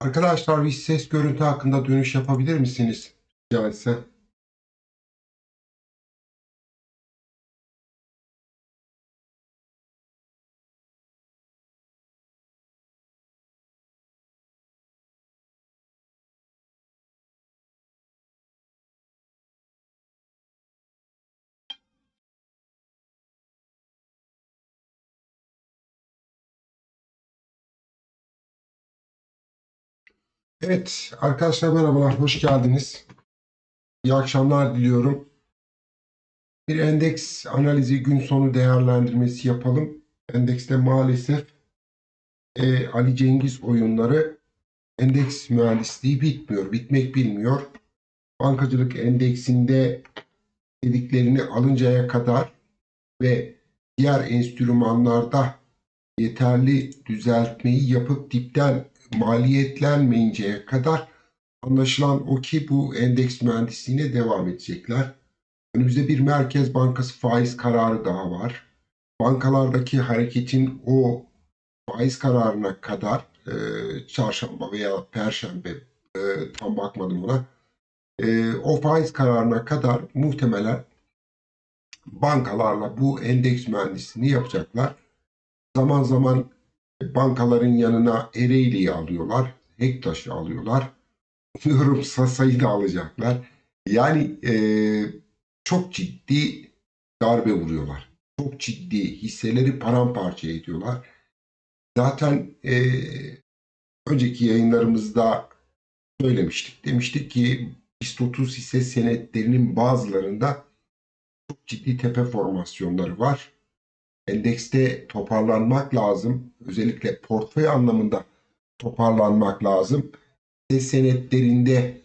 Arkadaşlar bir ses görüntü hakkında dönüş yapabilir misiniz? Rica etsem. Evet arkadaşlar merhabalar hoş geldiniz. İyi akşamlar diliyorum. Bir endeks analizi gün sonu değerlendirmesi yapalım. Endekste maalesef e, Ali Cengiz oyunları endeks mühendisliği bitmiyor. Bitmek bilmiyor. Bankacılık endeksinde dediklerini alıncaya kadar ve diğer enstrümanlarda yeterli düzeltmeyi yapıp dipten maliyetlenmeyinceye kadar anlaşılan o ki bu endeks mühendisliğine devam edecekler. Önümüzde bir Merkez Bankası faiz kararı daha var. Bankalardaki hareketin o faiz kararına kadar e, çarşamba veya perşembe e, tam bakmadım ona. E, o faiz kararına kadar muhtemelen bankalarla bu endeks mühendisliğini yapacaklar. Zaman zaman bankaların yanına Ereğli'yi alıyorlar. Hektaş'ı alıyorlar. Umuyorum Sasa'yı da alacaklar. Yani e, çok ciddi darbe vuruyorlar. Çok ciddi hisseleri paramparça ediyorlar. Zaten e, önceki yayınlarımızda söylemiştik. Demiştik ki 30 hisse senetlerinin bazılarında çok ciddi tepe formasyonları var endekste toparlanmak lazım. Özellikle portföy anlamında toparlanmak lazım. Hisse senetlerinde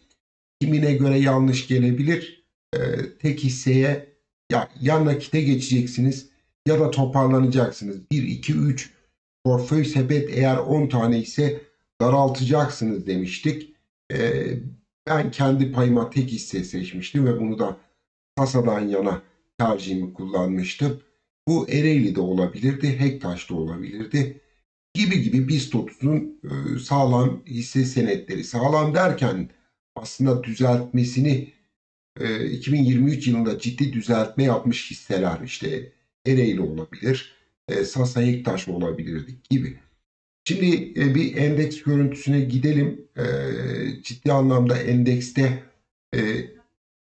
kimine göre yanlış gelebilir. Ee, tek hisseye ya, ya nakite geçeceksiniz ya da toparlanacaksınız. 1, 2, 3 portföy sepet eğer 10 tane ise daraltacaksınız demiştik. Ee, ben kendi payıma tek hisse seçmiştim ve bunu da kasadan yana tercihimi kullanmıştım. Bu Ereğli'de olabilirdi, Hektaş'ta olabilirdi gibi gibi BIST 30'un e, sağlam hisse senetleri. Sağlam derken aslında düzeltmesini 2023 e, yılında ciddi düzeltme yapmış hisseler işte Ereğli olabilir, e, Sasa Hektaş olabilirdi gibi. Şimdi bir endeks görüntüsüne gidelim. Ciddi anlamda endekste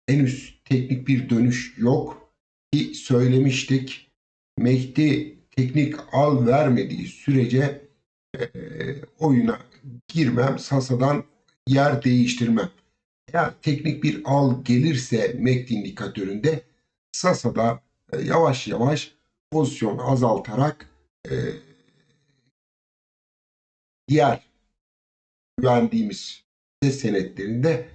henüz teknik bir dönüş yok ki söylemiştik Mehdi teknik al vermediği sürece e, oyuna girmem, Sasa'dan yer değiştirmem. Eğer teknik bir al gelirse Mehdi indikatöründe Sasa'da e, yavaş yavaş pozisyon azaltarak e, diğer güvendiğimiz hisse senetlerinde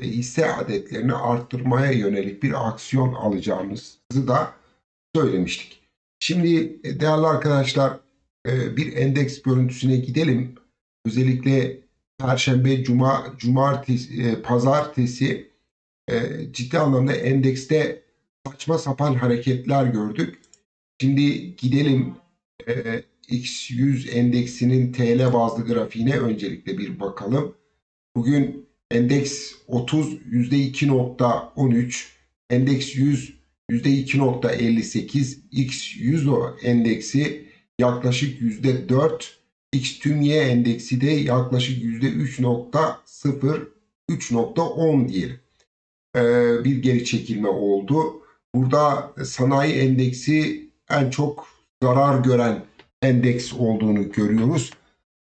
hisse adetlerini arttırmaya yönelik bir aksiyon alacağımızı da söylemiştik. Şimdi e, değerli arkadaşlar e, bir endeks görüntüsüne gidelim. Özellikle Perşembe, Cuma, Cumartesi, e, Pazartesi ciddi anlamda endekste saçma sapan hareketler gördük. Şimdi gidelim X100 endeksinin TL bazlı grafiğine öncelikle bir bakalım. Bugün endeks 30 %2.13, endeks 100 %2.58 X100 endeksi yaklaşık %4 X tüm Y endeksi de yaklaşık %3.0 3.10 diyelim. Ee, bir geri çekilme oldu. Burada sanayi endeksi en çok zarar gören endeks olduğunu görüyoruz.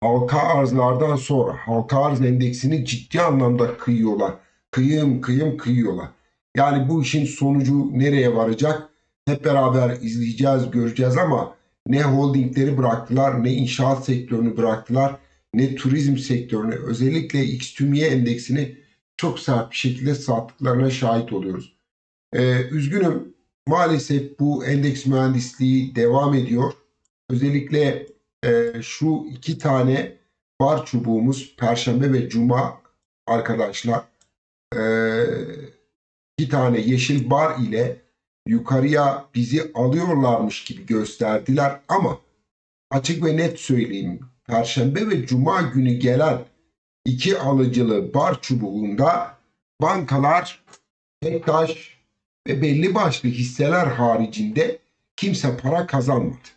Halka arzlardan sonra halka arz endeksini ciddi anlamda kıyıyorlar. Kıyım kıyım kıyıyorlar. Yani bu işin sonucu nereye varacak? Hep beraber izleyeceğiz, göreceğiz ama ne holdingleri bıraktılar, ne inşaat sektörünü bıraktılar, ne turizm sektörünü, özellikle X-Tümye endeksini çok sert bir şekilde sattıklarına şahit oluyoruz. Ee, üzgünüm, maalesef bu endeks mühendisliği devam ediyor. Özellikle e, şu iki tane bar çubuğumuz Perşembe ve Cuma arkadaşlar. Ee, iki tane yeşil bar ile yukarıya bizi alıyorlarmış gibi gösterdiler ama açık ve net söyleyeyim Perşembe ve Cuma günü gelen iki alıcılı bar çubuğunda bankalar, Bektaş ve belli başlı hisseler haricinde kimse para kazanmadı.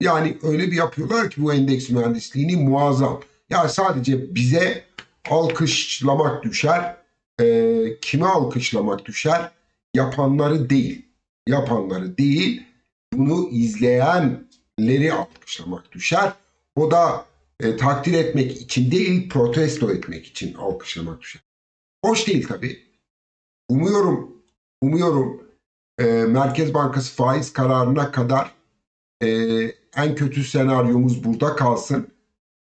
Yani öyle bir yapıyorlar ki bu endeks mühendisliğini muazzam. Ya sadece bize alkışlamak düşer. Ee, kime alkışlamak düşer? Yapanları değil. Yapanları değil. Bunu izleyenleri alkışlamak düşer. O da e, takdir etmek için değil, protesto etmek için alkışlamak düşer. Hoş değil tabii. Umuyorum, umuyorum e, Merkez Bankası faiz kararına kadar e, en kötü senaryomuz burada kalsın.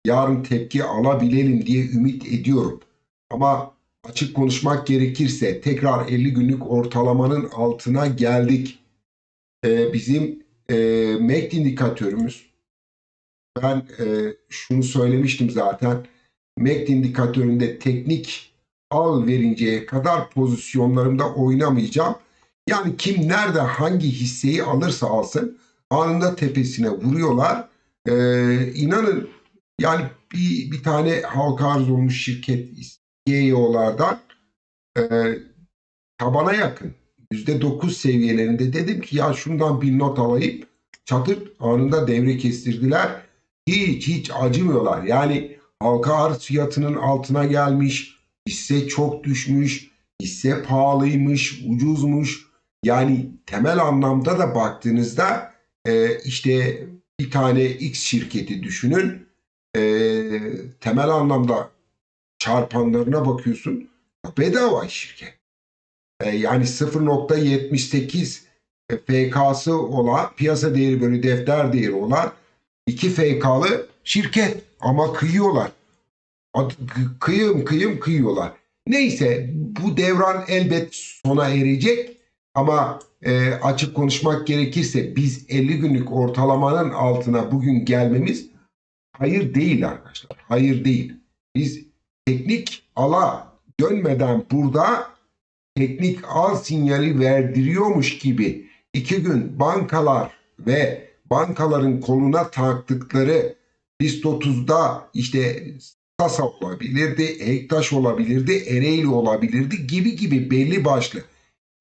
Yarın tepki alabilelim diye ümit ediyorum. Ama açık konuşmak gerekirse tekrar 50 günlük ortalamanın altına geldik. E, bizim e, MACD indikatörümüz ben e, şunu söylemiştim zaten. MACD indikatöründe teknik al verinceye kadar pozisyonlarımda oynamayacağım. Yani kim nerede hangi hisseyi alırsa alsın anında tepesine vuruyorlar. Ee, inanın yani bir, bir tane halka arz olmuş şirket GEO'lardan e, tabana yakın %9 seviyelerinde dedim ki ya şundan bir not alayım çatır anında devre kestirdiler. Hiç hiç acımıyorlar. Yani halka arz fiyatının altına gelmiş, hisse çok düşmüş, hisse pahalıymış, ucuzmuş. Yani temel anlamda da baktığınızda e, işte bir tane X şirketi düşünün. E, temel anlamda çarpanlarına bakıyorsun. Bedava şirket. E, yani 0.78 FK'sı olan piyasa değeri bölü defter değeri olan iki FK'lı şirket ama kıyıyorlar. Kıyım kıyım kıyıyorlar. Neyse bu devran elbet sona erecek ama e, açık konuşmak gerekirse biz 50 günlük ortalamanın altına bugün gelmemiz hayır değil arkadaşlar. Hayır değil. Biz teknik ala dönmeden burada teknik al sinyali verdiriyormuş gibi iki gün bankalar ve bankaların koluna taktıkları BIST 30'da işte Sasa olabilirdi, Ektaş olabilirdi, Ereğli olabilirdi gibi gibi belli başlı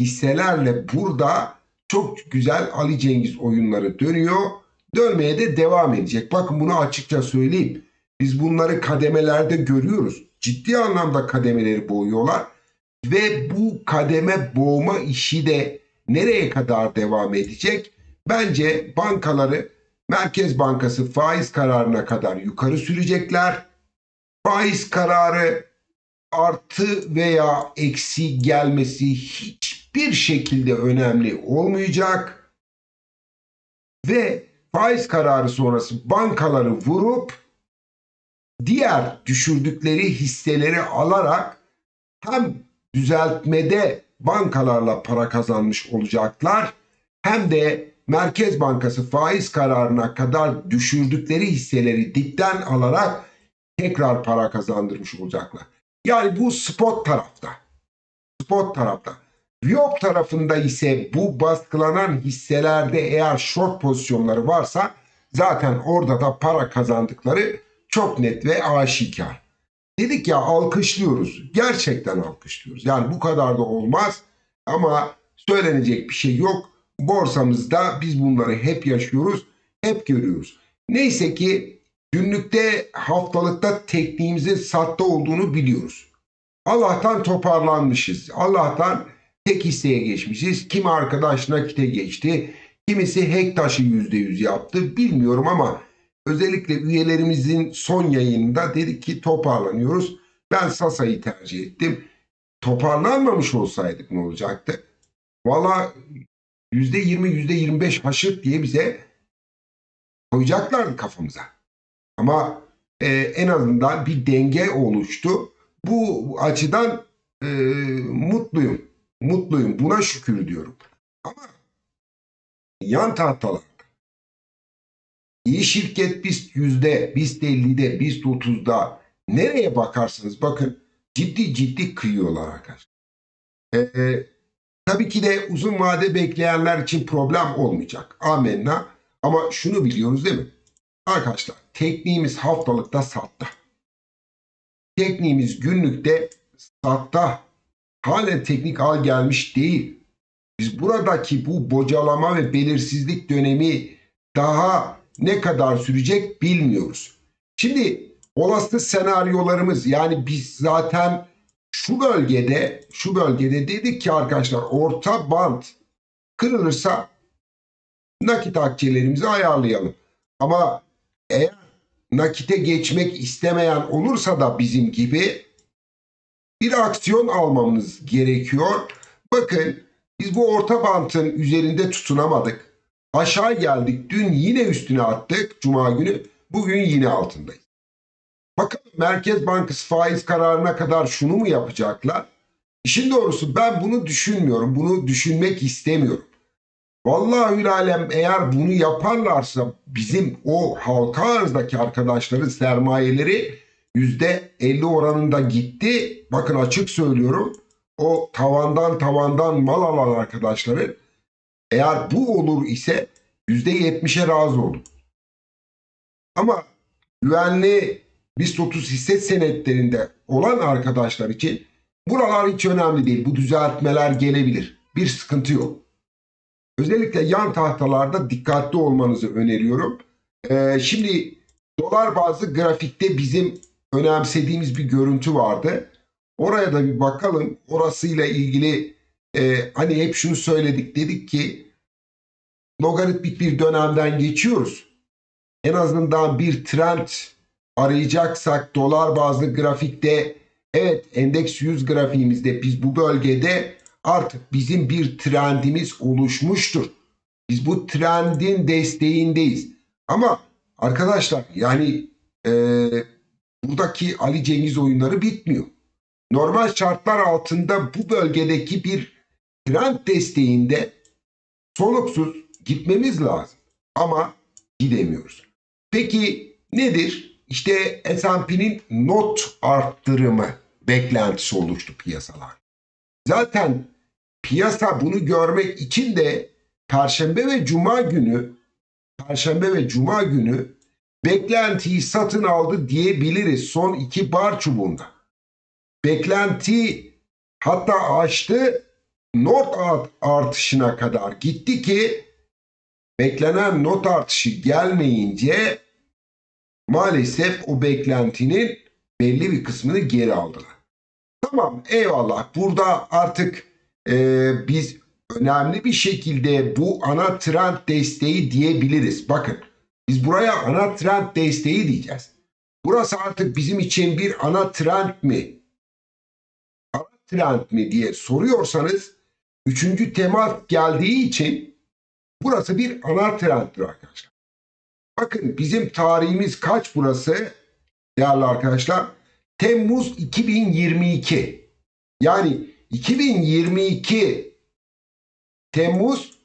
hisselerle burada çok güzel Ali Cengiz oyunları dönüyor. Dönmeye de devam edecek. Bakın bunu açıkça söyleyeyim. Biz bunları kademelerde görüyoruz. Ciddi anlamda kademeleri boğuyorlar. Ve bu kademe boğma işi de nereye kadar devam edecek? Bence bankaları Merkez Bankası faiz kararına kadar yukarı sürecekler. Faiz kararı artı veya eksi gelmesi hiçbir şekilde önemli olmayacak. Ve faiz kararı sonrası bankaları vurup diğer düşürdükleri hisseleri alarak hem düzeltmede bankalarla para kazanmış olacaklar hem de Merkez Bankası faiz kararına kadar düşürdükleri hisseleri dipten alarak tekrar para kazandırmış olacaklar. Yani bu spot tarafta. Spot tarafta. Viyop tarafında ise bu baskılanan hisselerde eğer short pozisyonları varsa zaten orada da para kazandıkları çok net ve aşikar. Dedik ya alkışlıyoruz. Gerçekten alkışlıyoruz. Yani bu kadar da olmaz ama söylenecek bir şey yok. Borsamızda biz bunları hep yaşıyoruz, hep görüyoruz. Neyse ki günlükte haftalıkta tekniğimizin satta olduğunu biliyoruz. Allah'tan toparlanmışız. Allah'tan tek hisseye geçmişiz. Kimi arkadaş nakite geçti. Kimisi Hektaş'ı %100 yaptı. Bilmiyorum ama özellikle üyelerimizin son yayınında dedik ki toparlanıyoruz. Ben Sasa'yı tercih ettim. Toparlanmamış olsaydık ne olacaktı? Valla %20, %25 haşırt diye bize koyacaklardı kafamıza. Ama e, en azından bir denge oluştu. Bu açıdan e, mutluyum. Mutluyum. Buna şükür diyorum. Ama yan tahtalar İyi şirket BIST yüzde, BIST 50'de, BIST 30'da nereye bakarsınız bakın ciddi ciddi kıyıyorlar arkadaşlar. Ee, tabii ki de uzun vade bekleyenler için problem olmayacak. Amenna. Ama şunu biliyoruz değil mi? Arkadaşlar tekniğimiz haftalıkta sattı. tekniğimiz günlükte satta halen teknik al gelmiş değil. Biz buradaki bu bocalama ve belirsizlik dönemi daha ne kadar sürecek bilmiyoruz. Şimdi olası senaryolarımız yani biz zaten şu bölgede şu bölgede dedik ki arkadaşlar orta band kırılırsa nakit akçelerimizi ayarlayalım. Ama eğer nakite geçmek istemeyen olursa da bizim gibi bir aksiyon almamız gerekiyor. Bakın biz bu orta bantın üzerinde tutunamadık. Aşağı geldik. Dün yine üstüne attık cuma günü. Bugün yine altındayız. Bakalım Merkez Bankası faiz kararına kadar şunu mu yapacaklar? İşin doğrusu ben bunu düşünmüyorum. Bunu düşünmek istemiyorum. Vallahi alem eğer bunu yaparlarsa bizim o halka arzdaki arkadaşların sermayeleri yüzde 50 oranında gitti. Bakın açık söylüyorum. O tavandan tavandan mal alan arkadaşların eğer bu olur ise yüzde 70'e razı olun. Ama güvenli BIST 30 hisse senetlerinde olan arkadaşlar için buralar hiç önemli değil. Bu düzeltmeler gelebilir. Bir sıkıntı yok. Özellikle yan tahtalarda dikkatli olmanızı öneriyorum. Ee, şimdi dolar bazlı grafikte bizim önemsediğimiz bir görüntü vardı. Oraya da bir bakalım. Orasıyla ilgili e, hani hep şunu söyledik dedik ki logaritmik bir dönemden geçiyoruz. En azından bir trend arayacaksak dolar bazlı grafikte evet endeks 100 grafiğimizde biz bu bölgede artık bizim bir trendimiz oluşmuştur. Biz bu trendin desteğindeyiz. Ama arkadaşlar yani e, buradaki Ali Cengiz oyunları bitmiyor. Normal şartlar altında bu bölgedeki bir trend desteğinde soluksuz gitmemiz lazım. Ama gidemiyoruz. Peki nedir? İşte S&P'nin not arttırımı beklentisi oluştu piyasalar. Zaten piyasa bunu görmek için de Perşembe ve Cuma günü Perşembe ve Cuma günü beklentiyi satın aldı diyebiliriz son iki bar çubuğunda. Beklenti hatta aştı not artışına kadar gitti ki beklenen not artışı gelmeyince maalesef o beklentinin belli bir kısmını geri aldılar. Tamam eyvallah burada artık e, biz önemli bir şekilde bu ana trend desteği diyebiliriz. Bakın biz buraya ana trend desteği diyeceğiz. Burası artık bizim için bir ana trend mi? Ana trend mi diye soruyorsanız üçüncü temas geldiği için burası bir ana trenddir arkadaşlar. Bakın bizim tarihimiz kaç burası değerli arkadaşlar? Temmuz 2022. Yani 2022 Temmuz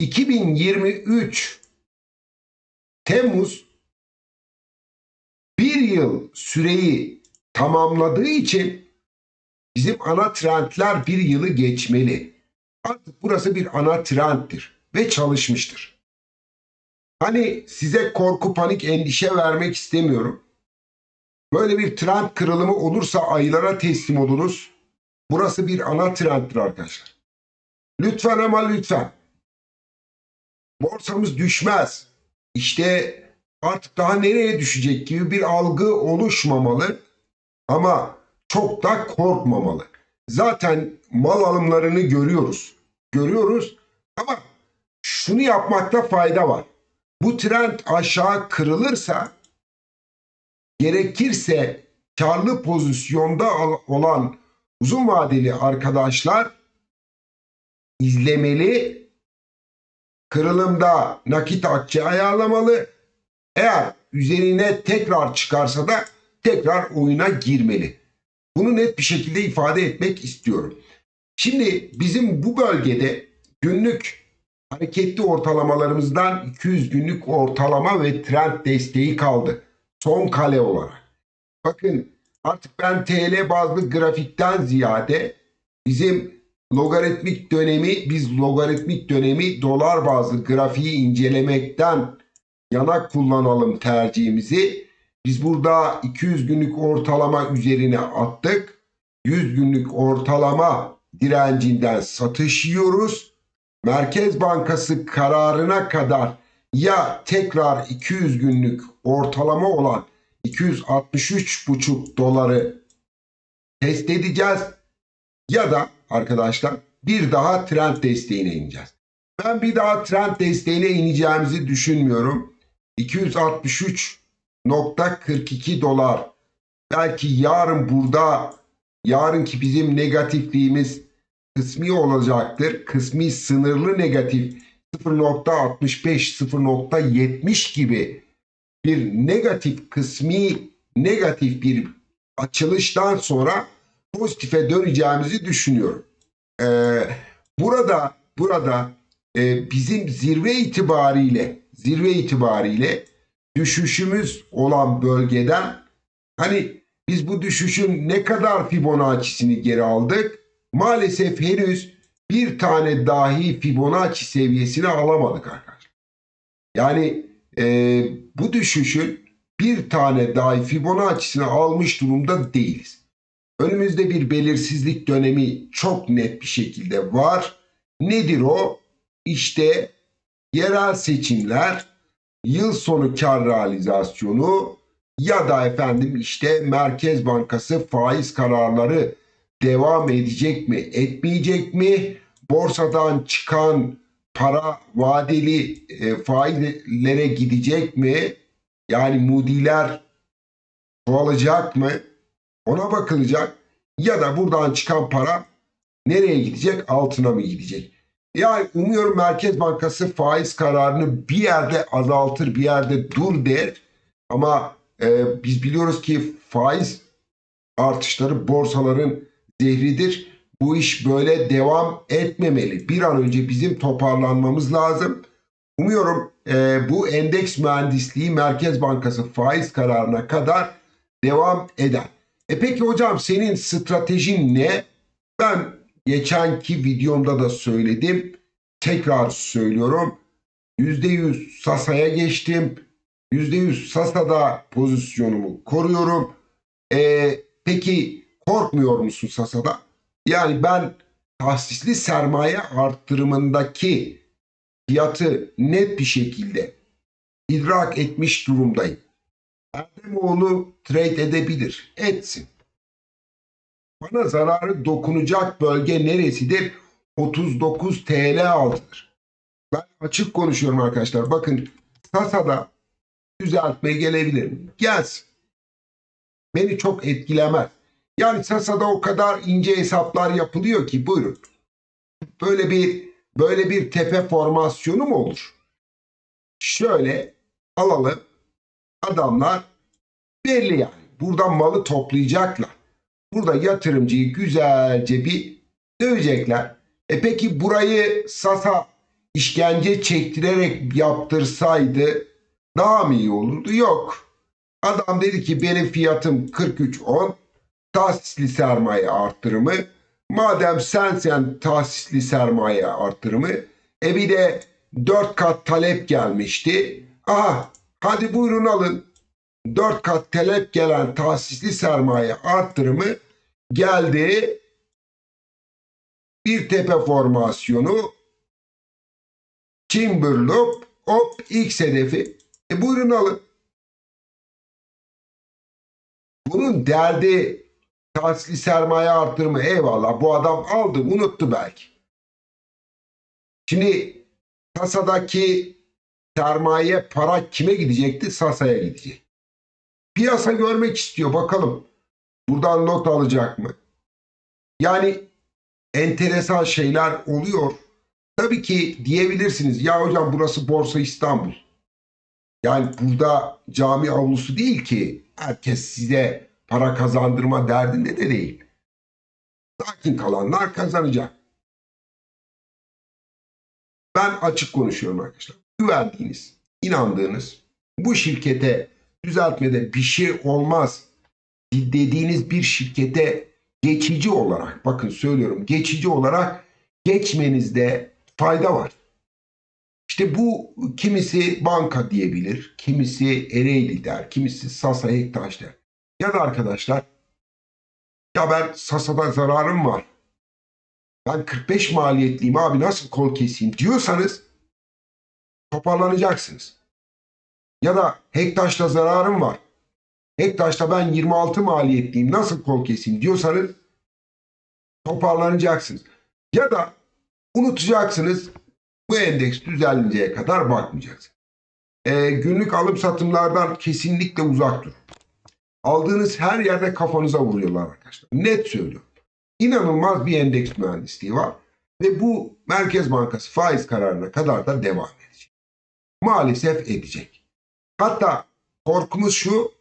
2023 Temmuz bir yıl süreyi tamamladığı için bizim ana trendler bir yılı geçmeli. Artık burası bir ana trenddir ve çalışmıştır. Hani size korku, panik, endişe vermek istemiyorum. Böyle bir trend kırılımı olursa aylara teslim oluruz. Burası bir ana trenddir arkadaşlar. Lütfen ama lütfen. Borsamız düşmez. İşte artık daha nereye düşecek gibi bir algı oluşmamalı. Ama çok da korkmamalı. Zaten mal alımlarını görüyoruz. Görüyoruz ama şunu yapmakta fayda var. Bu trend aşağı kırılırsa gerekirse karlı pozisyonda olan uzun vadeli arkadaşlar izlemeli, kırılımda nakit akçe ayarlamalı. Eğer üzerine tekrar çıkarsa da tekrar oyuna girmeli. Bunu net bir şekilde ifade etmek istiyorum. Şimdi bizim bu bölgede günlük hareketli ortalamalarımızdan 200 günlük ortalama ve trend desteği kaldı. Son kale olarak. Bakın artık ben TL bazlı grafikten ziyade bizim logaritmik dönemi biz logaritmik dönemi dolar bazlı grafiği incelemekten yana kullanalım tercihimizi. Biz burada 200 günlük ortalama üzerine attık. 100 günlük ortalama direncinden satış yiyoruz. Merkez Bankası kararına kadar ya tekrar 200 günlük ortalama olan 263,5 doları test edeceğiz ya da arkadaşlar bir daha trend desteğine ineceğiz. Ben bir daha trend desteğine ineceğimizi düşünmüyorum. 263.42 dolar. Belki yarın burada yarınki bizim negatifliğimiz kısmi olacaktır. Kısmi sınırlı negatif 0.65 0.70 gibi bir negatif kısmi negatif bir açılıştan sonra pozitife döneceğimizi düşünüyorum. Ee, burada burada e, bizim zirve itibariyle zirve itibariyle düşüşümüz olan bölgeden hani biz bu düşüşün ne kadar Fibonacci'sini geri aldık? Maalesef henüz bir tane dahi Fibonacci seviyesini alamadık arkadaşlar. Yani e, bu düşüşün bir tane dahi Fibonacci'sini almış durumda değiliz. Önümüzde bir belirsizlik dönemi çok net bir şekilde var. Nedir o? İşte yerel seçimler, yıl sonu kar realizasyonu ya da efendim işte Merkez Bankası faiz kararları devam edecek mi, etmeyecek mi? Borsadan çıkan para vadeli e, faizlere gidecek mi? Yani mudiler çoğalacak mı? Ona bakılacak. Ya da buradan çıkan para nereye gidecek? Altına mı gidecek? Yani umuyorum Merkez Bankası faiz kararını bir yerde azaltır, bir yerde dur der. Ama e, biz biliyoruz ki faiz artışları borsaların zehridir. Bu iş böyle devam etmemeli. Bir an önce bizim toparlanmamız lazım. Umuyorum e, bu endeks mühendisliği Merkez Bankası faiz kararına kadar devam eder. E peki hocam senin stratejin ne? Ben geçenki videomda da söyledim. Tekrar söylüyorum. %100 Sasa'ya geçtim. %100 Sasa'da pozisyonumu koruyorum. E, peki korkmuyor musun Sasa'da? Yani ben tahsisli sermaye arttırımındaki fiyatı net bir şekilde idrak etmiş durumdayım. Erdemoğlu trade edebilir. Etsin. Bana zararı dokunacak bölge neresidir? 39 TL altıdır. Ben açık konuşuyorum arkadaşlar. Bakın Sasa'da düzeltme gelebilir? Gelsin. Beni çok etkilemez. Yani Sasa'da o kadar ince hesaplar yapılıyor ki buyurun. Böyle bir böyle bir tepe formasyonu mu olur? Şöyle alalım. Adamlar belli yani. Buradan malı toplayacaklar. Burada yatırımcıyı güzelce bir dövecekler. E peki burayı Sasa işkence çektirerek yaptırsaydı daha mı iyi olurdu? Yok. Adam dedi ki benim fiyatım 43.10 tahsisli sermaye arttırımı. Madem sen sen tahsisli sermaye arttırımı e bir de 4 kat talep gelmişti. Aha hadi buyurun alın. 4 kat talep gelen tahsisli sermaye arttırımı geldi. Bir tepe formasyonu Timberloop hop X hedefi. E buyurun alın. Bunun derdi tahsisli sermaye arttırımı eyvallah bu adam aldı unuttu belki. Şimdi kasadaki sermaye para kime gidecekti? Sasa'ya gidecek. Piyasa görmek istiyor bakalım. Buradan not alacak mı? Yani enteresan şeyler oluyor. Tabii ki diyebilirsiniz ya hocam burası Borsa İstanbul. Yani burada cami avlusu değil ki herkes size para kazandırma derdinde de değil. Sakin kalanlar kazanacak. Ben açık konuşuyorum arkadaşlar. Güvendiğiniz, inandığınız bu şirkete düzeltmede bir şey olmaz dediğiniz bir şirkete geçici olarak bakın söylüyorum geçici olarak geçmenizde fayda var. İşte bu kimisi banka diyebilir, kimisi Ereğli der, kimisi Sasa Hektaş der. Ya da arkadaşlar ya ben Sasa'da zararım var. Ben 45 maliyetliyim abi nasıl kol keseyim diyorsanız toparlanacaksınız. Ya da Hektaş'ta zararım var. Hektaş'ta ben 26 maliyetliyim nasıl kol keseyim diyorsanız toparlanacaksınız. Ya da unutacaksınız bu endeks düzenlinceye kadar bakmayacaksınız. Ee, günlük alım satımlardan kesinlikle uzak durun. Aldığınız her yerde kafanıza vuruyorlar arkadaşlar. Net söylüyorum. İnanılmaz bir endeks mühendisliği var. Ve bu Merkez Bankası faiz kararına kadar da devam edecek. Maalesef edecek. Hatta korkumuz şu,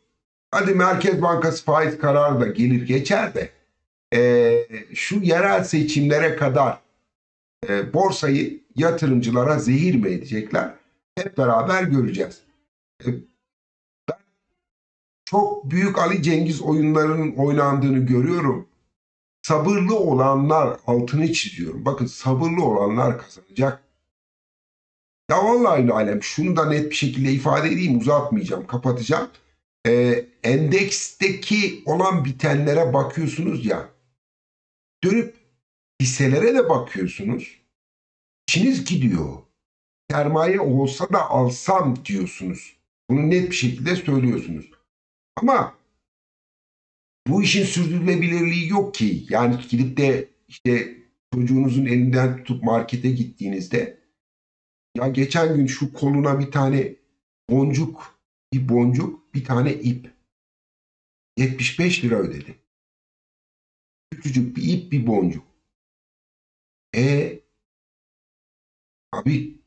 hadi Merkez Bankası faiz kararı da gelir geçer de ee, şu yerel seçimlere kadar e, borsayı yatırımcılara zehir mi edecekler? Hep beraber göreceğiz. E, ben çok büyük Ali Cengiz oyunlarının oynandığını görüyorum. Sabırlı olanlar altını çiziyorum. Bakın sabırlı olanlar kazanacak. Ya vallahi alem şunu da net bir şekilde ifade edeyim uzatmayacağım kapatacağım. E, endeksteki olan bitenlere bakıyorsunuz ya dönüp hisselere de bakıyorsunuz. İçiniz gidiyor. Sermaye olsa da alsam diyorsunuz. Bunu net bir şekilde söylüyorsunuz. Ama bu işin sürdürülebilirliği yok ki. Yani gidip de işte çocuğunuzun elinden tutup markete gittiğinizde ya geçen gün şu koluna bir tane boncuk, bir boncuk, bir tane ip. 75 lira ödedi. Küçücük bir ip, bir boncuk. E abi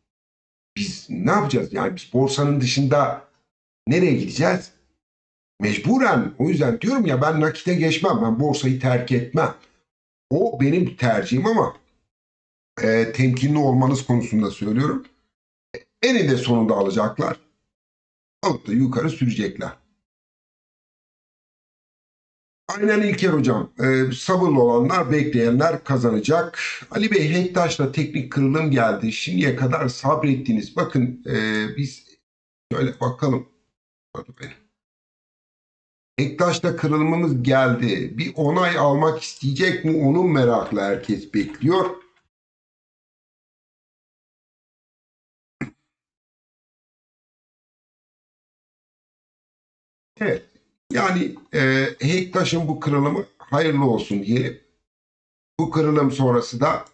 biz ne yapacağız? Yani biz borsanın dışında nereye gideceğiz? Mecburen o yüzden diyorum ya ben nakite geçmem. Ben borsayı terk etmem. O benim tercihim ama e, temkinli olmanız konusunda söylüyorum. Eninde sonunda alacaklar. Alıp da yukarı sürecekler. Aynen İlker Hocam. Ee, sabırlı olanlar, bekleyenler kazanacak. Ali Bey Hektaş'la teknik kırılım geldi. Şimdiye kadar sabrettiniz. Bakın e, biz şöyle bakalım. Hektaş'ta kırılımımız geldi. Bir onay almak isteyecek mi? Onun merakla herkes bekliyor. Evet. Yani e, Hektaş'ın bu kırılımı hayırlı olsun diyelim. Bu kırılım sonrası da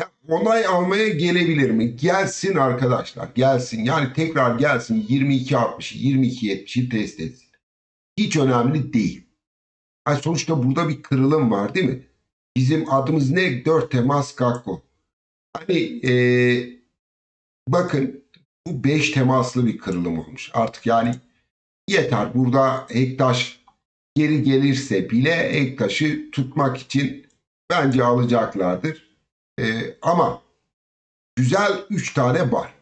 ya, onay almaya gelebilir mi? Gelsin arkadaşlar gelsin. Yani tekrar gelsin 22.60'ı 22.70'i test etsin. Hiç önemli değil. Yani sonuçta burada bir kırılım var değil mi? Bizim adımız ne? 4 temas kakko. Hani e, bakın bu 5 temaslı bir kırılım olmuş. Artık yani yeter. Burada Ektaş geri gelirse bile Ektaş'ı tutmak için bence alacaklardır. Ee, ama güzel 3 tane var.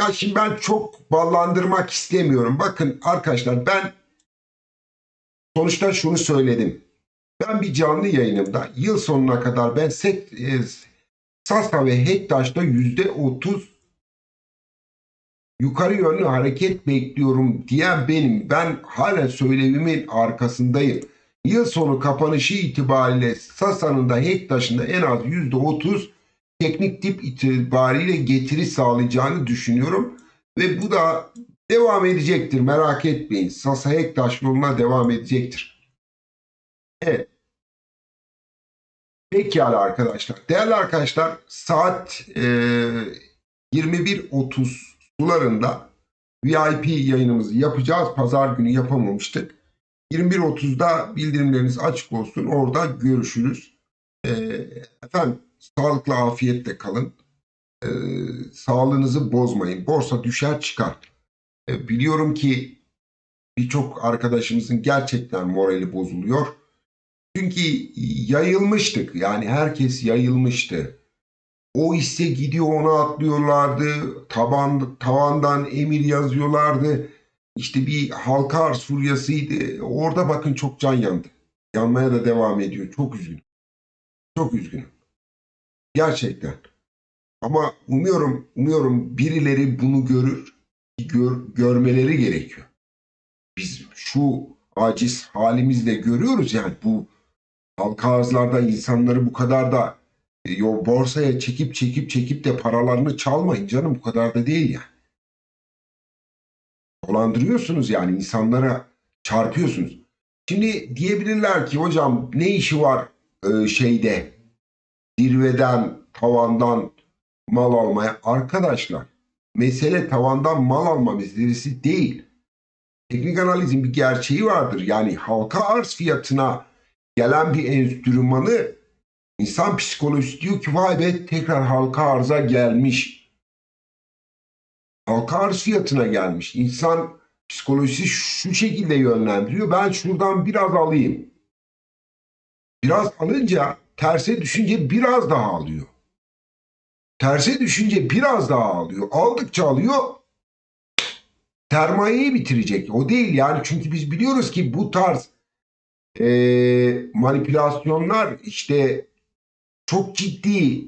Ya şimdi ben çok ballandırmak istemiyorum. Bakın arkadaşlar ben sonuçta şunu söyledim. Ben bir canlı yayınımda yıl sonuna kadar ben set, e, Sasa ve Hektaş'ta %30 yukarı yönlü hareket bekliyorum diyen benim. Ben hala söylevimin arkasındayım. Yıl sonu kapanışı itibariyle Sasa'nın da Hektaş'ın da en az %30 teknik tip itibariyle getiri sağlayacağını düşünüyorum. Ve bu da devam edecektir merak etmeyin. Sasa Hektaş yoluna devam edecektir. Evet. Pekala arkadaşlar. Değerli arkadaşlar saat e, 21.30 sularında VIP yayınımızı yapacağız. Pazar günü yapamamıştık. 21.30'da bildirimleriniz açık olsun. Orada görüşürüz. Ee, efendim sağlıkla afiyetle kalın. Ee, sağlığınızı bozmayın. Borsa düşer çıkar. Ee, biliyorum ki birçok arkadaşımızın gerçekten morali bozuluyor. Çünkü yayılmıştık. Yani herkes yayılmıştı. O hisse gidiyor ona atlıyorlardı. Taban, tavandan emir yazıyorlardı. İşte bir halka arz. Orada bakın çok can yandı. Yanmaya da devam ediyor. Çok üzgünüm. Çok üzgünüm. Gerçekten. Ama umuyorum, umuyorum birileri bunu görür, gör, görmeleri gerekiyor. Biz şu aciz halimizle görüyoruz yani bu halka arzlarda insanları bu kadar da e, yo borsaya çekip çekip çekip de paralarını çalmayın canım bu kadar da değil yani. Dolandırıyorsunuz yani insanlara çarpıyorsunuz. Şimdi diyebilirler ki hocam ne işi var e, şeyde zirveden tavandan mal almaya arkadaşlar mesele tavandan mal alma meselesi değil. Teknik analizin bir gerçeği vardır. Yani halka arz fiyatına gelen bir enstrümanı insan psikolojisi diyor ki vay be tekrar halka arza gelmiş. Halka arz fiyatına gelmiş. İnsan psikolojisi şu şekilde yönlendiriyor. Ben şuradan biraz alayım. Biraz alınca terse düşünce biraz daha alıyor. Terse düşünce biraz daha alıyor. Aldıkça alıyor. Sermayeyi bitirecek. O değil yani çünkü biz biliyoruz ki bu tarz e, manipülasyonlar işte çok ciddi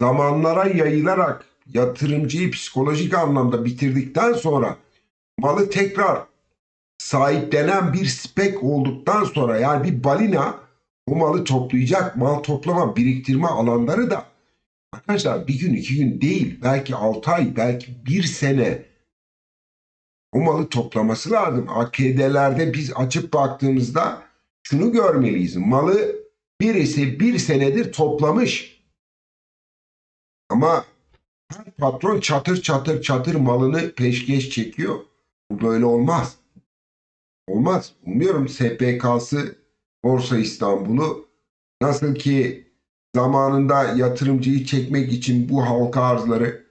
zamanlara yayılarak yatırımcıyı psikolojik anlamda bitirdikten sonra malı tekrar sahiplenen bir spek olduktan sonra yani bir balina o malı toplayacak mal toplama biriktirme alanları da arkadaşlar bir gün iki gün değil belki altı ay belki bir sene o malı toplaması lazım. AKD'lerde biz açıp baktığımızda şunu görmeliyiz. Malı birisi bir senedir toplamış. Ama her patron çatır çatır çatır malını peşkeş çekiyor. Bu böyle olmaz. Olmaz. Umuyorum SPK'sı Borsa İstanbul'u nasıl ki zamanında yatırımcıyı çekmek için bu halka arzları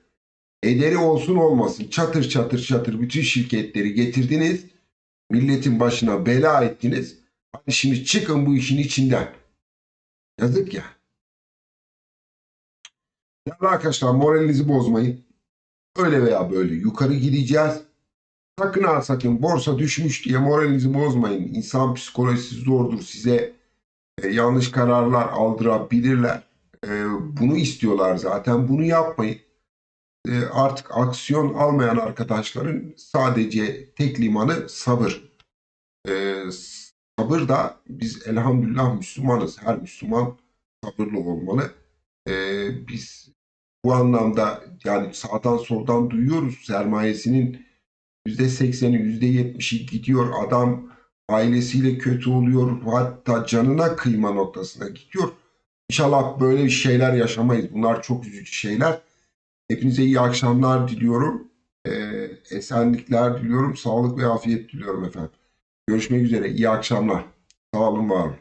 ederi olsun olmasın çatır çatır çatır bütün şirketleri getirdiniz. Milletin başına bela ettiniz. Hadi şimdi çıkın bu işin içinden. Yazık ya. Değerli arkadaşlar moralinizi bozmayın. Öyle veya böyle yukarı gideceğiz. Sakın ha sakın borsa düşmüş diye moralinizi bozmayın. İnsan psikolojisi zordur. Size e, yanlış kararlar aldırabilirler. E, bunu istiyorlar zaten. Bunu yapmayın. E, artık aksiyon almayan arkadaşların sadece tek limanı sabır. E, sabır da biz elhamdülillah Müslümanız. Her Müslüman sabırlı olmalı. E, biz bu anlamda yani sağdan soldan duyuyoruz sermayesinin %80'i %70'i gidiyor. Adam ailesiyle kötü oluyor. Hatta canına kıyma noktasına gidiyor. İnşallah böyle şeyler yaşamayız. Bunlar çok üzücü şeyler. Hepinize iyi akşamlar diliyorum. Ee, esenlikler diliyorum. Sağlık ve afiyet diliyorum efendim. Görüşmek üzere. İyi akşamlar. Sağ olun, var olun.